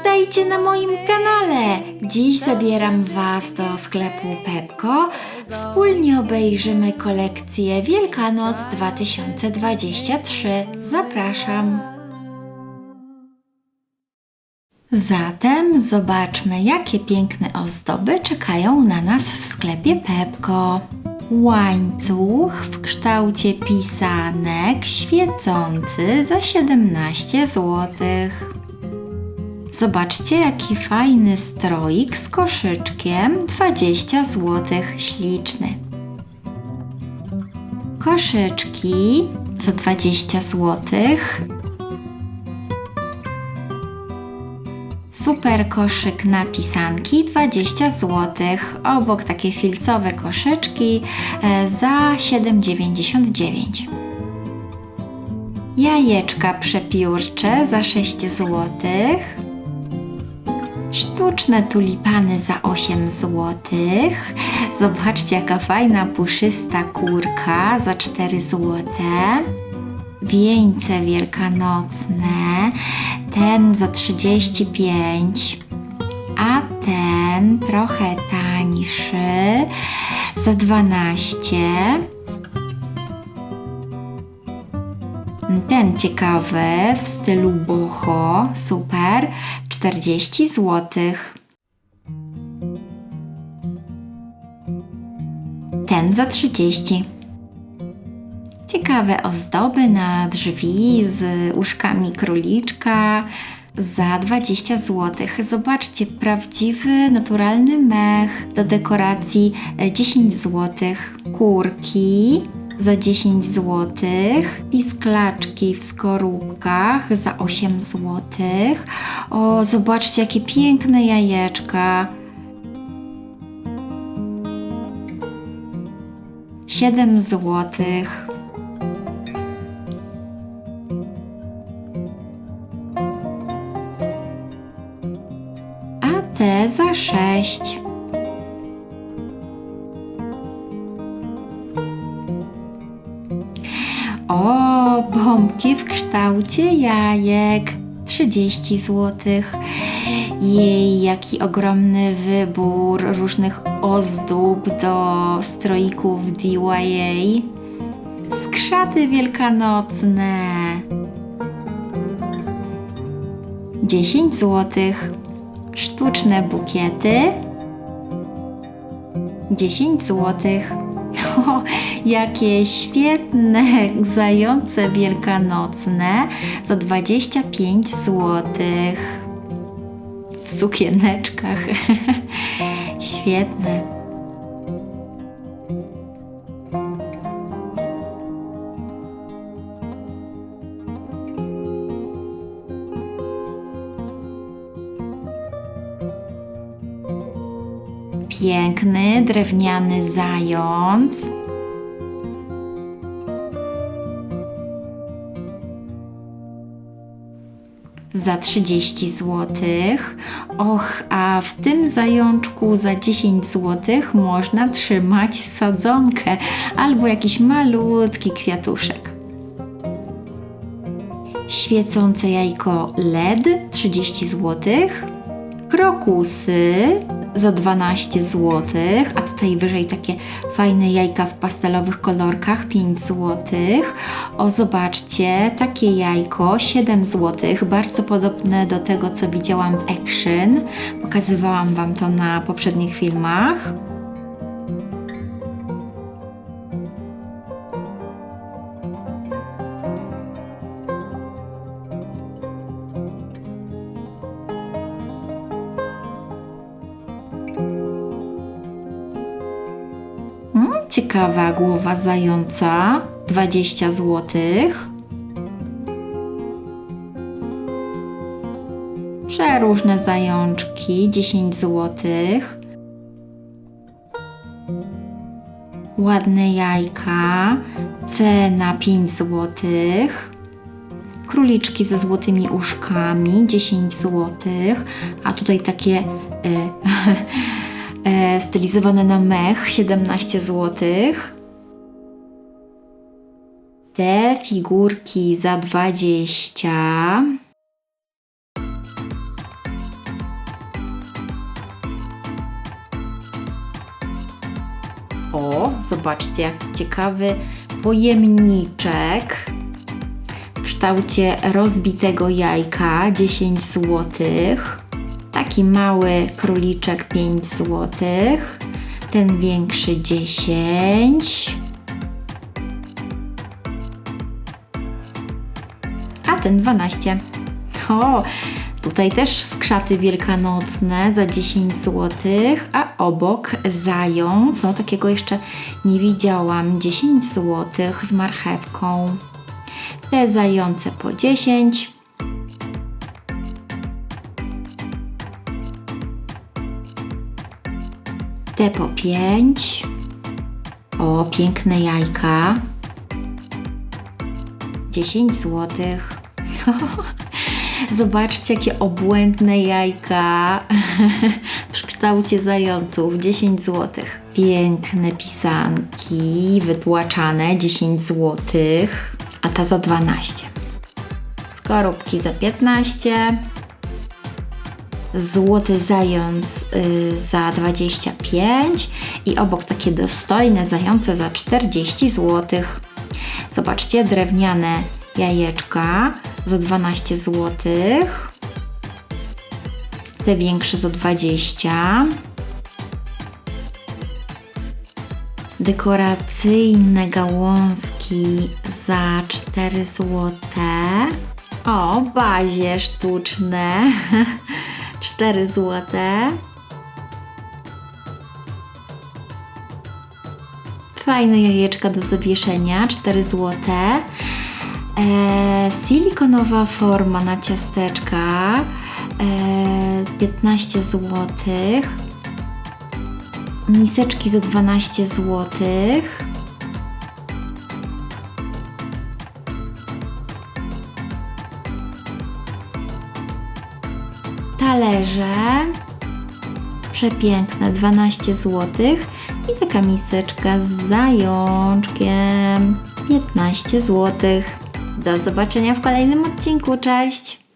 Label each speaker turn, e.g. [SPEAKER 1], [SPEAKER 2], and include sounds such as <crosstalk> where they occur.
[SPEAKER 1] Witajcie na moim kanale! Dziś zabieram Was do sklepu Pepko. Wspólnie obejrzymy kolekcję Wielkanoc 2023. Zapraszam! Zatem zobaczmy, jakie piękne ozdoby czekają na nas w sklepie Pepko. Łańcuch w kształcie pisanek świecący za 17 złotych. Zobaczcie, jaki fajny stroik z koszyczkiem 20 zł, śliczny. Koszyczki za 20 zł. Super koszyk na pisanki 20 zł. Obok takie filcowe koszyczki e, za 7,99. Jajeczka przepiórcze za 6 złotych. Sztuczne tulipany za 8 zł. Zobaczcie, jaka fajna, puszysta kurka za 4 zł. Wieńce wielkanocne, ten za 35, a ten trochę tańszy za 12. Ten ciekawy w stylu boho, super, 40 zł. Ten za 30. Ciekawe ozdoby na drzwi z uszkami króliczka za 20 zł. Zobaczcie, prawdziwy, naturalny mech do dekoracji e, 10 zł. Kurki za 10 zł. Pisklaczki w skorupkach za 8 zł. O, zobaczcie, jakie piękne jajeczka. 7 złotych. a te za 6. Bombki w kształcie jajek 30 zł. Jej, jaki ogromny wybór różnych ozdób do stroików DIY. Skrzaty wielkanocne 10 złotych sztuczne bukiety 10 zł. <laughs> Jakie świetne <laughs> zające wielkanocne za 25 zł. W sukieneczkach. <laughs> Świetne. Piękny drewniany zając. Za 30 zł. Och, a w tym zajączku za 10 zł można trzymać sadzonkę albo jakiś malutki kwiatuszek. Świecące jajko LED 30 zł. Krokusy za 12 zł, a tutaj wyżej takie fajne jajka w pastelowych kolorkach 5 zł. O, zobaczcie, takie jajko 7 zł, bardzo podobne do tego, co widziałam w Action. Pokazywałam Wam to na poprzednich filmach. Ciekawa głowa zająca 20 zł. Przeróżne zajączki 10 zł. Ładne jajka, cena 5 zł. Króliczki ze złotymi uszkami 10 zł. A tutaj takie e, <laughs> e, stylizowane na mech 17 zł. Te figurki za 20. O, zobaczcie, jaki ciekawy pojemniczek w kształcie rozbitego jajka 10 złotych. Taki mały króliczek 5 zł. Ten większy 10. A ten 12. O, tutaj też skrzaty wielkanocne za 10 zł, a obok zając, no takiego jeszcze nie widziałam, 10 zł z marchewką. Te zające po 10. Te po 5. O, piękne jajka. 10 zł. <laughs> Zobaczcie, jakie obłędne jajka <laughs> w kształcie zająców. 10 zł. Piękne pisanki wytłaczane. 10 zł. A ta za 12. Skorupki za 15. Złoty zając y, za 25 i obok takie dostojne zające za 40 zł. Zobaczcie, drewniane jajeczka za 12 zł. Te większe za 20. Dekoracyjne gałązki za 4 zł. O, bazie sztuczne <laughs> 4 zł. Fajne jajeczka do zawieszenia 4 zł. E, silikonowa forma na ciasteczka e, 15 zł. Miseczki za 12 zł. Talerze przepiękne 12 zł i taka miseczka z zajączkiem 15 zł. Do zobaczenia w kolejnym odcinku. Cześć!